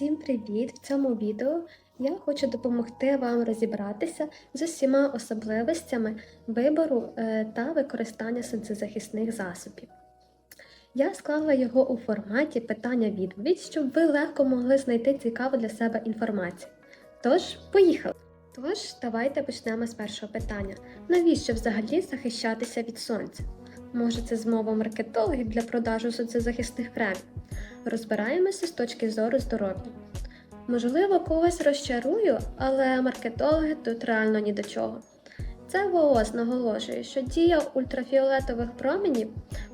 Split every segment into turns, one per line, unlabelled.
Всім привіт! В цьому відео я хочу допомогти вам розібратися з усіма особливостями вибору е, та використання сонцезахисних засобів. Я склала його у форматі питання-відповідь, щоб ви легко могли знайти цікаву для себе інформацію. Тож, поїхали! Тож, давайте почнемо з першого питання: навіщо взагалі захищатися від сонця? Може, це змова маркетологів для продажу сонцезахисних кремів? Розбираємося з точки зору здоров'я. Можливо, когось розчарую, але маркетологи тут реально ні до чого. Це ВООЗ наголошує, що дія ультрафіолетових променів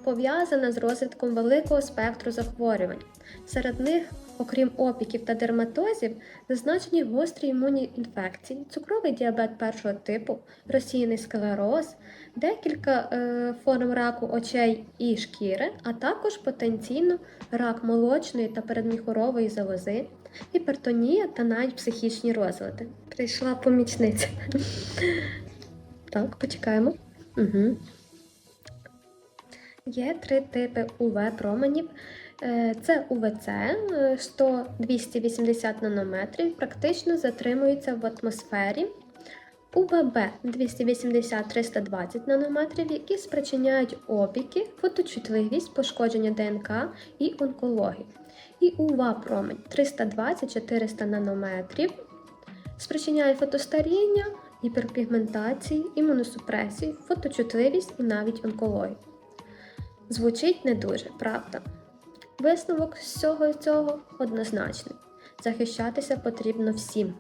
пов'язана з розвитком великого спектру захворювань. Серед них, окрім опіків та дерматозів, зазначені гострі імунні інфекції, цукровий діабет першого типу, розсіяний склероз, декілька е, форм раку очей і шкіри, а також потенційно рак молочної та передміхорової залози, гіпертонія та навіть психічні розлади. Прийшла помічниця. Так, почекаємо. Угу. Є три типи УВ-променів. Е, Це УВЦ 100-280 нанометрів, практично затримується в атмосфері. УВБ 280-320 нанометрів, які спричиняють опіки, фоточутливість, пошкодження ДНК і онкологію. І УВА-промень 320-400 нанометрів, спричиняє фотостаріння, гіперпігментації, імуносупресію, фоточутливість і навіть онкологію. Звучить не дуже, правда? Висновок з всього цього однозначний. Захищатися потрібно всім.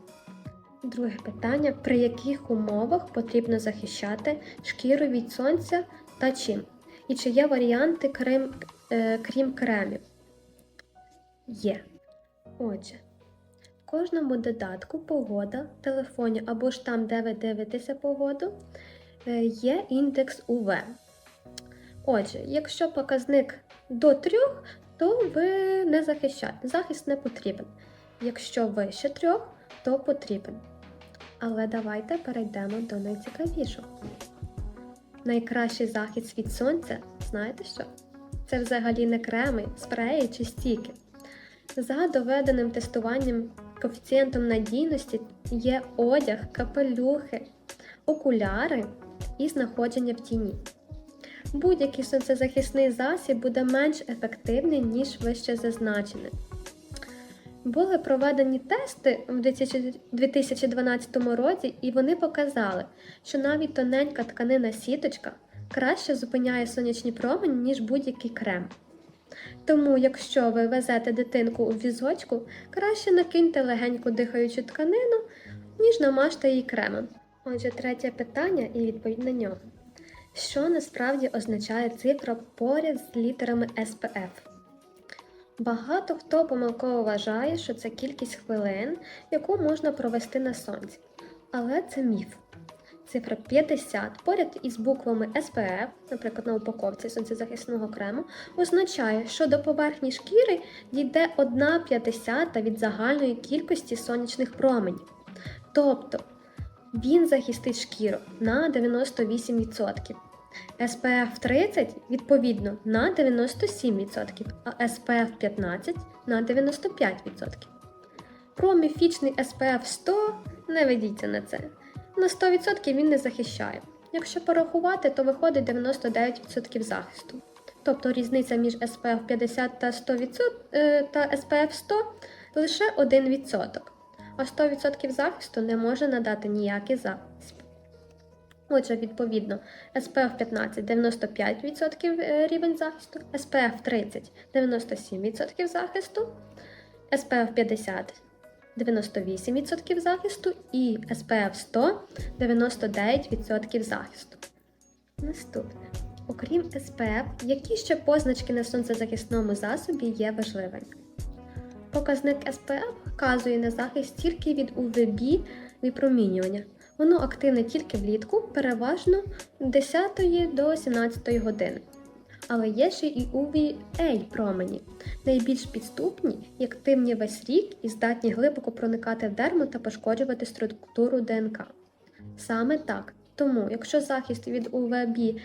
Друге питання: при яких умовах потрібно захищати шкіру від сонця та чим? І чи є варіанти крім, е, крім кремів? Є. Отже, в кожному додатку погода, в телефоні або ж там, де ви дивитеся погоду, е, є індекс УВ. Отже, якщо показник до 3, то ви не захищаєте. Захист не потрібен. Якщо вище 3, то потрібен. Але давайте перейдемо до найцікавішого. Найкращий захист від сонця, знаєте що? Це взагалі не креми, спреї чи стіки. За доведеним тестуванням коефіцієнтом надійності є одяг, капелюхи, окуляри і знаходження в тіні. Будь-який сонцезахисний засіб буде менш ефективний, ніж вище зазначене. Були проведені тести в 2012 році, і вони показали, що навіть тоненька тканина сіточка краще зупиняє сонячні промені, ніж будь-який крем. Тому, якщо ви везете дитинку у візочку, краще накиньте легеньку дихаючу тканину, ніж намажте її кремом. Отже, третє питання і відповідь на нього. Що насправді означає цифра поряд з літерами SPF? Багато хто помилково вважає, що це кількість хвилин, яку можна провести на сонці. Але це міф. Цифра 50 поряд із буквами SPF, наприклад, на упаковці сонцезахисного крему, означає, що до поверхні шкіри дійде 1,50 від загальної кількості сонячних променів. Тобто він захистить шкіру на 98%. SPF 30 відповідно на 97%, а SPF 15 на 95%. Про міфічний SPF 100 не ведіться на це. На 100% він не захищає. Якщо порахувати, то виходить 99% захисту. Тобто різниця між SPF 50 та 100% е, та SPF 100 лише 1%. А 100% захисту не може надати ніякий захист. Отже, відповідно, SPF 15 95% рівень захисту, SPF 30 97% захисту, SPF 50 98% захисту і SPF 100 99% захисту. Наступне. Окрім SPF, які ще позначки на сонцезахисному засобі є важливими? Показник SPF вказує на захист тільки від UVB випромінювання. Воно активне тільки влітку, переважно з 10 до 17 години. Але є ще і UVA промені, найбільш підступні і активні весь рік і здатні глибоко проникати в дерму та пошкоджувати структуру ДНК. Саме так. Тому, якщо захист від UVB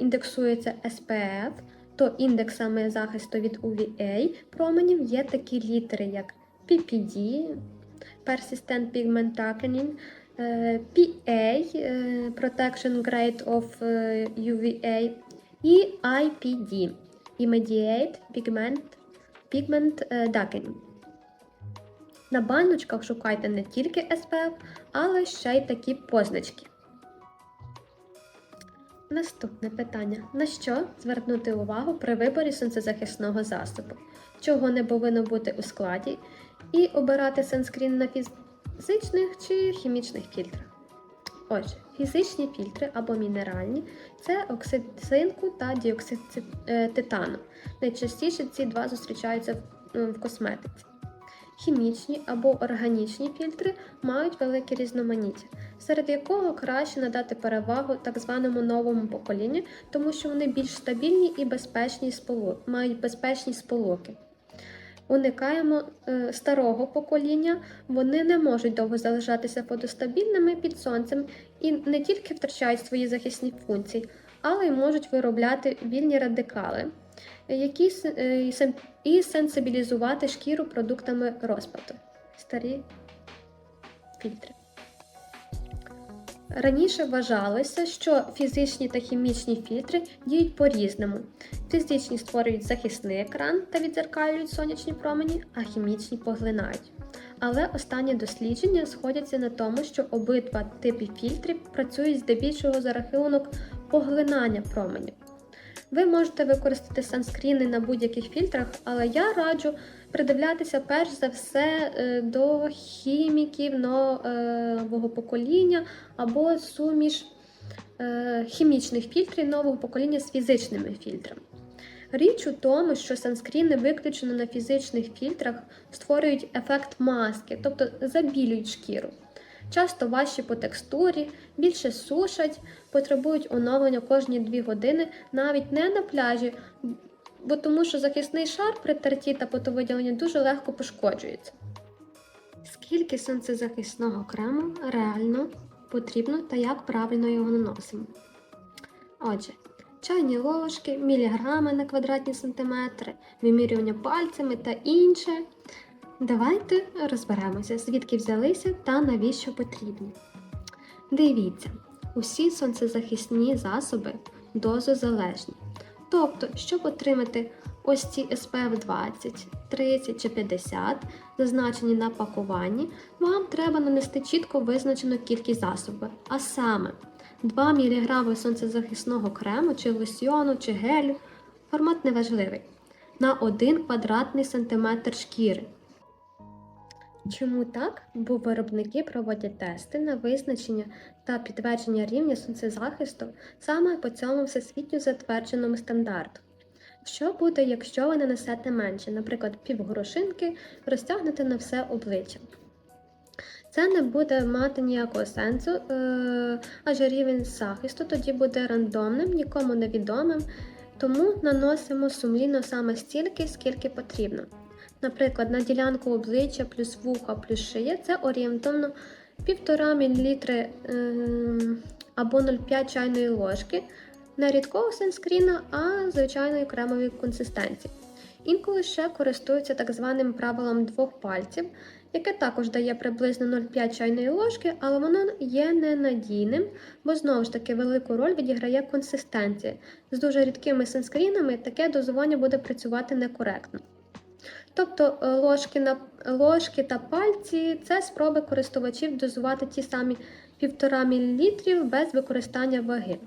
індексується SPF, то індексами захисту від UVA променів є такі літери, як PPD, Persistent Pigment Darkening, е, PA, е, Protection Grade of е, UVA, і IPD, Immediate Pigment, Pigment е, Darkening. На баночках шукайте не тільки SPF, але ще й такі позначки. Наступне питання: на що звернути увагу при виборі сонцезахисного засобу? Чого не повинно бути у складі? І обирати санскрін на фізичних чи хімічних фільтрах? Отже, фізичні фільтри або мінеральні це оксид цинку та діоксид е, титану. Найчастіше ці два зустрічаються в, косметиці. Хімічні або органічні фільтри мають велике різноманіття, серед якого краще надати перевагу так званому новому поколінню, тому що вони більш стабільні і безпечні сполу... мають безпечні сполуки. Уникаємо е, старого покоління, вони не можуть довго залишатися фотостабільними під сонцем і не тільки втрачають свої захисні функції, але й можуть виробляти вільні радикали, які е, і сенсибілізувати шкіру продуктами розпаду. Старі фільтри. Раніше вважалося, що фізичні та хімічні фільтри діють по-різному. Фізичні створюють захисний екран та відзеркалюють сонячні промені, а хімічні поглинають. Але останні дослідження сходяться на тому, що обидва типи фільтрів працюють здебільшого за рахунок поглинання променів. Ви можете використати санскріни на будь-яких фільтрах, але я раджу придивлятися перш за все е, до хіміків нового покоління або суміш е, хімічних фільтрів нового покоління з фізичними фільтрами. Річ у тому, що санскріни виключено на фізичних фільтрах створюють ефект маски, тобто забілюють шкіру. Часто важчі по текстурі, більше сушать, потребують оновлення кожні 2 години, навіть не на пляжі, бо тому що захисний шар при терті та потовиділенні дуже легко пошкоджується. Скільки сонцезахисного крему реально потрібно та як правильно його наносимо? Отже, чайні ложки, міліграми на квадратні сантиметри, вимірювання пальцями та інше. Давайте розберемося, звідки взялися та навіщо потрібні. Дивіться, усі сонцезахисні засоби дозозалежні. Тобто, щоб отримати ось ці SPF 20, 30 чи 50, зазначені на пакуванні, вам треба нанести чітко визначену кількість засобу, а саме 2 мг сонцезахисного крему чи лосьйону чи гелю, формат неважливий, на 1 квадратний сантиметр шкіри. Чому так? Бо виробники проводять тести на визначення та підтвердження рівня сонцезахисту саме по цьому всесвітньо затвердженому стандарту. Що буде, якщо ви нанесете менше, наприклад, півгорошинки розтягнете на все обличчя? Це не буде мати ніякого сенсу, е, адже рівень захисту тоді буде рандомним, нікому невідомим, тому наносимо сумлінно саме стільки, скільки потрібно. Наприклад, на ділянку обличчя плюс вуха плюс шия це орієнтовно 1,5 мл е, або 0,5 чайної ложки не рідкого санскріна, а звичайної кремової консистенції. Інколи ще користуються так званим правилом двох пальців, яке також дає приблизно 0,5 чайної ложки, але воно є ненадійним, бо знову ж таки велику роль відіграє консистенція. З дуже рідкими санскрінами таке дозування буде працювати некоректно. Тобто е, ложки, на, ложки та пальці це спроби користувачів дозувати ті самі 1,5 мл без використання ваги.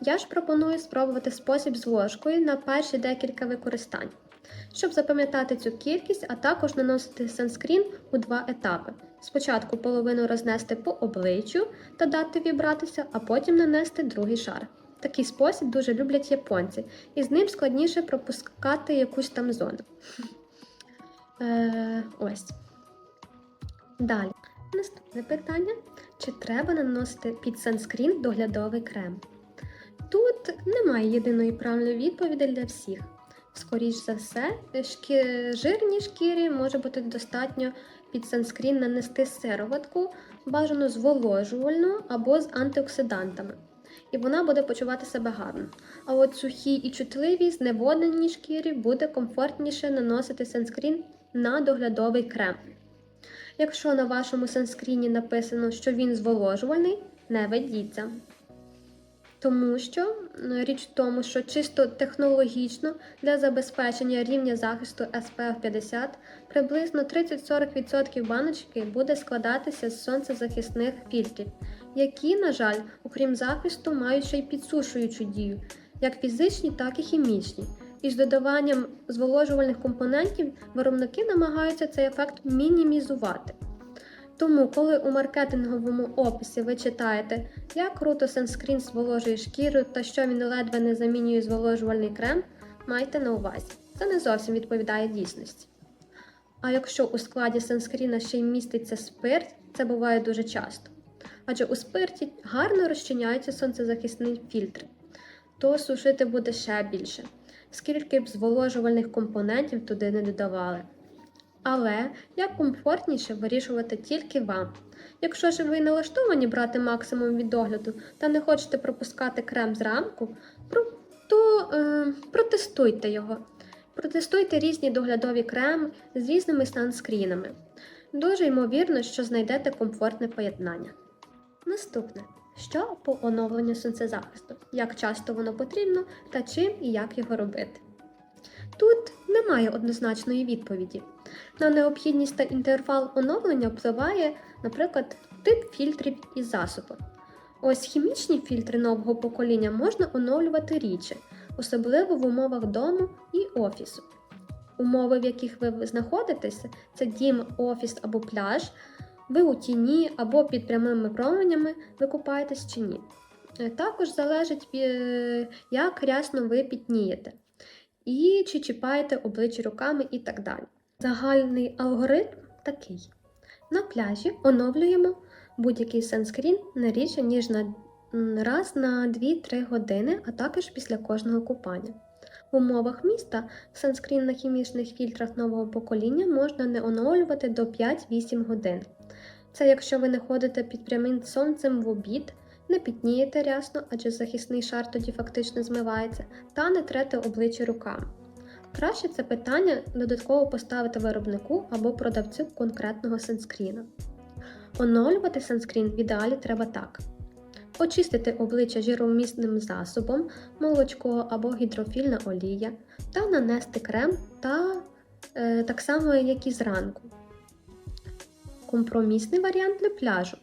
Я ж пропоную спробувати спосіб з ложкою на перші декілька використань, щоб запам'ятати цю кількість, а також наносити санскрін у два етапи. Спочатку половину рознести по обличчю та дати вібратися, а потім нанести другий шар. Такий спосіб дуже люблять японці, і з ним складніше пропускати якусь там зону. Е, ось. Далі. Наступне питання: чи треба наносити під санскрін доглядовий крем? Тут немає єдиної правильної відповіді для всіх. Скоріш за все, шкі... жирній шкірі може бути достатньо під санскрін нанести сироватку, бажано зволожувальну або з антиоксидантами. і вона буде почувати себе гарно. А от сухій і чутливій, зневодненій шкірі буде комфортніше наносити санскрін на доглядовий крем. Якщо на вашому санскріні написано, що він зволожувальний, не ведіться. Тому що річ в тому, що чисто технологічно для забезпечення рівня захисту SPF 50 приблизно 30-40% баночки буде складатися з сонцезахисних фільтрів, які, на жаль, окрім захисту, мають ще й підсушуючу дію, як фізичні, так і хімічні. І з додаванням зволожувальних компонентів виробники намагаються цей ефект мінімізувати. Тому, коли у маркетинговому описі ви читаєте, як круто санскрін зволожує шкіру та що він ледве не замінює зволожувальний крем, майте на увазі. Це не зовсім відповідає дійсності. А якщо у складі санскріна ще й міститься спирт, це буває дуже часто. Адже у спирті гарно розчиняються сонцезахисні фільтри, то сушити буде ще більше, скільки б зволожувальних компонентів туди не додавали. Але як комфортніше вирішувати тільки вам. Якщо ж ви налаштовані брати максимум від догляду та не хочете пропускати крем зранку, то е, протестуйте його. Протестуйте різні доглядові креми з різними санскрінами. Дуже ймовірно, що знайдете комфортне поєднання. Наступне. Що по оновленню сонцезахисту? Як часто воно потрібно та чим і як його робити? Тут немає однозначної відповіді. На необхідність та інтервал оновлення впливає, наприклад, тип фільтрів і засобу. Ось хімічні фільтри нового покоління можна оновлювати рідше, особливо в умовах дому і офісу. Умови, в яких ви знаходитеся, це дім, офіс або пляж, ви у тіні або під прямими променями ви купаєтесь чи ні. Е, Також залежить, е, як рясно ви пітнієте, і чи чіпаєте обличчя руками і так далі. Загальний алгоритм такий: на пляжі оновлюємо будь-який санскрін не рідше, ніж на раз на 2-3 години, а також після кожного купання. В умовах міста санскрін на хімічних фільтрах нового покоління можна не оновлювати до 5-8 годин. Це якщо ви не ходите під прямим сонцем в обід, не пітнієте рясно, адже захисний шар тоді фактично змивається, та не трете обличчя руками. Краще це питання додатково поставити виробнику або продавцю конкретного санскріна. Оновлювати санскрін в ідеалі треба так: очистити обличчя жировмісним засобом, молочко або гідрофільна олія, та нанести крем та е, так само, як і зранку. Компромісний варіант для пляжу.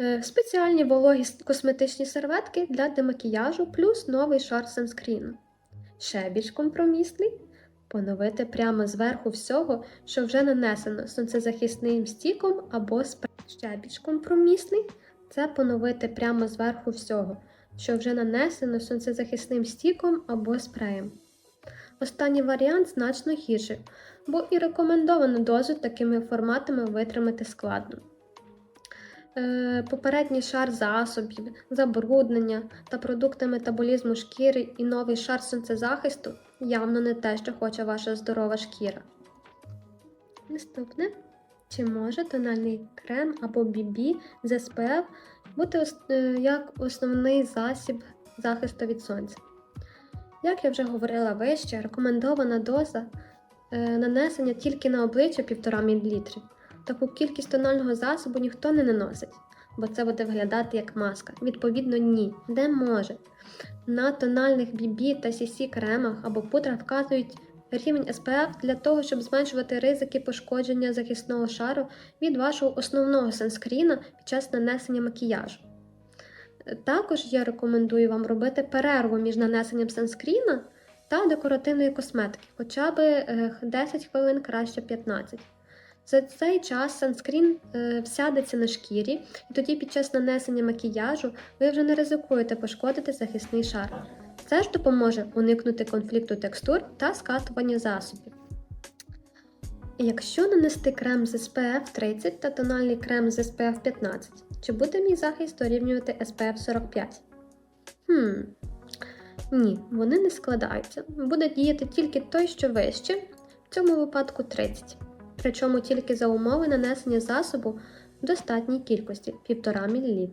Е, Спеціальні вологі косметичні серветки для демакіяжу плюс новий шар санскріну. Ще більш компромісний поновити прямо зверху всього, що вже нанесено сонцезахисним стіком або спреєм. Ще більш компромісний це поновити прямо зверху всього, що вже нанесено сонцезахисним стіком або спреєм. Останній варіант значно гірший, бо і рекомендовану дозу такими форматами витримати складно. Е, Попередній шар засобів, забруднення та продукти метаболізму шкіри і новий шар сонцезахисту явно не те, що хоче ваша здорова шкіра. Наступне. Чи може тональний крем або BB з SPF бути е, як основний засіб захисту від сонця? Як я вже говорила вище, рекомендована доза е, нанесення тільки на обличчя 1,5 мл. Таку кількість тонального засобу ніхто не наносить, бо це буде виглядати як маска. Відповідно, ні, де може. На тональних BB та CC кремах або пудрах вказують рівень SPF для того, щоб зменшувати ризики пошкодження захисного шару від вашого основного санскріна під час нанесення макіяжу. Також я рекомендую вам робити перерву між нанесенням санскріна та декоративної косметики, хоча б е, 10 хвилин, краще 15. За цей час санскрін е, всядеться на шкірі, і тоді під час нанесення макіяжу ви вже не ризикуєте пошкодити захисний шар. Це ж допоможе уникнути конфлікту текстур та скатування засобів. Якщо нанести крем з SPF 30 та тональний крем з SPF 15, чи буде мій захист дорівнювати SPF 45? Хм. Ні, вони не складаються. Буде діяти тільки той, що вище, в цьому випадку 30. Причому тільки за умови нанесення засобу в достатній кількості 1,5 мл.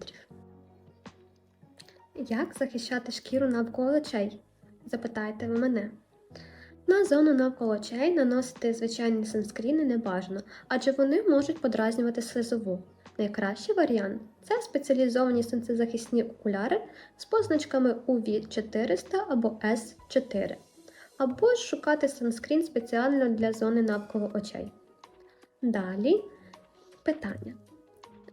Як захищати шкіру навколо очей? Запитаєте ви мене. На зону навколо очей наносити звичайні санскріни не бажано, адже вони можуть подразнювати слизову. Найкращий варіант це спеціалізовані сонцезахисні окуляри з позначками UV 400 або S4, або ж шукати санскрін спеціально для зони навколо очей. Далі питання.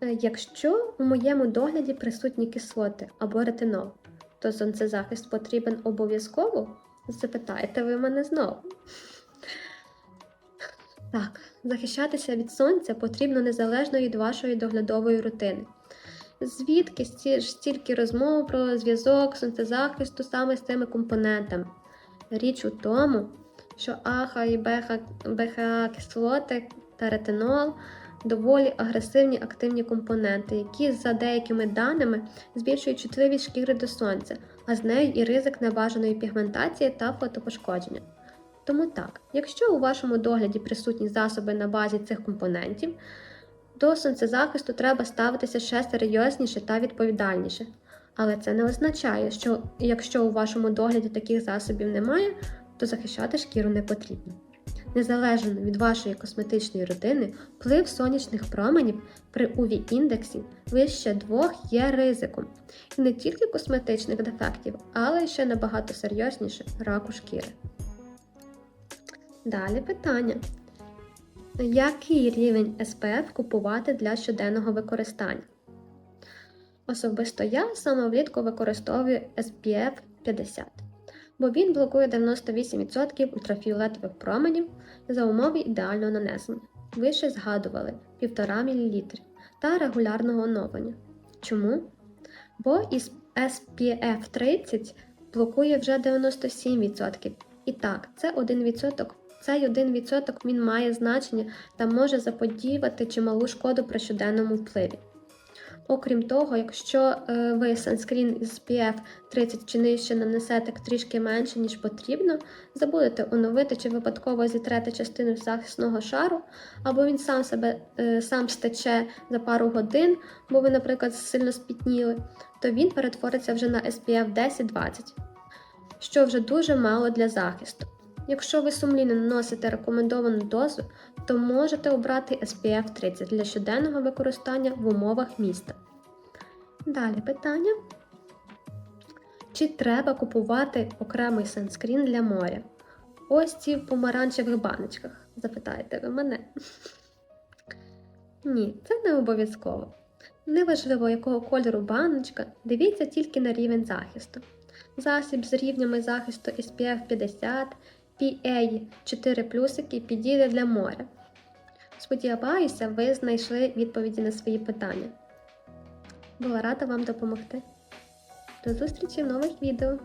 Е, Якщо у моєму догляді присутні кислоти або ретинол, то сонцезахист потрібен обов'язково? Запитаєте ви мене знову. Так, захищатися від сонця потрібно незалежно від вашої доглядової рутини. Звідки стільки розмов про зв'язок сонцезахисту саме з цими компонентами? Річ у тому, що аха і БХА кислоти та ретинол доволі агресивні активні компоненти, які за деякими даними збільшують чутливість шкіри до сонця, а з нею і ризик небажаної пігментації та фотопошкодження. Тому так, якщо у вашому догляді присутні засоби на базі цих компонентів, до сонцезахисту треба ставитися ще серйозніше та відповідальніше. Але це не означає, що якщо у вашому догляді таких засобів немає, то захищати шкіру не потрібно. Незалежно від вашої косметичної рутини, вплив сонячних променів при UV-індексі вище двох є ризиком. І не тільки косметичних дефектів, але ще набагато серйозніше раку шкіри. Далі питання. Який рівень SPF купувати для щоденного використання? Особисто я саме влітку використовую SPF 50, бо він блокує 98% ультрафіолетових променів за умови ідеального нанесення. Вище згадували 1,5 мл та регулярного оновлення. Чому? Бо із SPF 30 блокує вже 97%. І так, це 1%. Цей 1% він має значення та може заподіювати чималу шкоду при щоденному впливі. Окрім того, якщо е, ви санскрін із SPF 30 чи нижче нанесете трішки менше, ніж потрібно, забудете оновити чи випадково зітрете частину захисного шару, або він сам себе е, сам стече за пару годин, бо ви, наприклад, сильно спітніли, то він перетвориться вже на SPF 10-20, що вже дуже мало для захисту. Якщо ви сумлінно наносите рекомендовану дозу, то можете обрати SPF 30 для щоденного використання в умовах міста. Далі питання. Чи треба купувати окремий санскрін для моря? Ці ці в помаранчевих баночках, запитаєте ви мене. Ні, це не обов'язково. Неважливо, якого кольору баночка, дивіться тільки на рівень захисту. Засіб з рівнями захисту SPF 50, PA 4 плюсики підійде для моря. Сподіваюся, ви знайшли відповіді на свої питання. Була рада вам допомогти. До зустрічі в нових відео!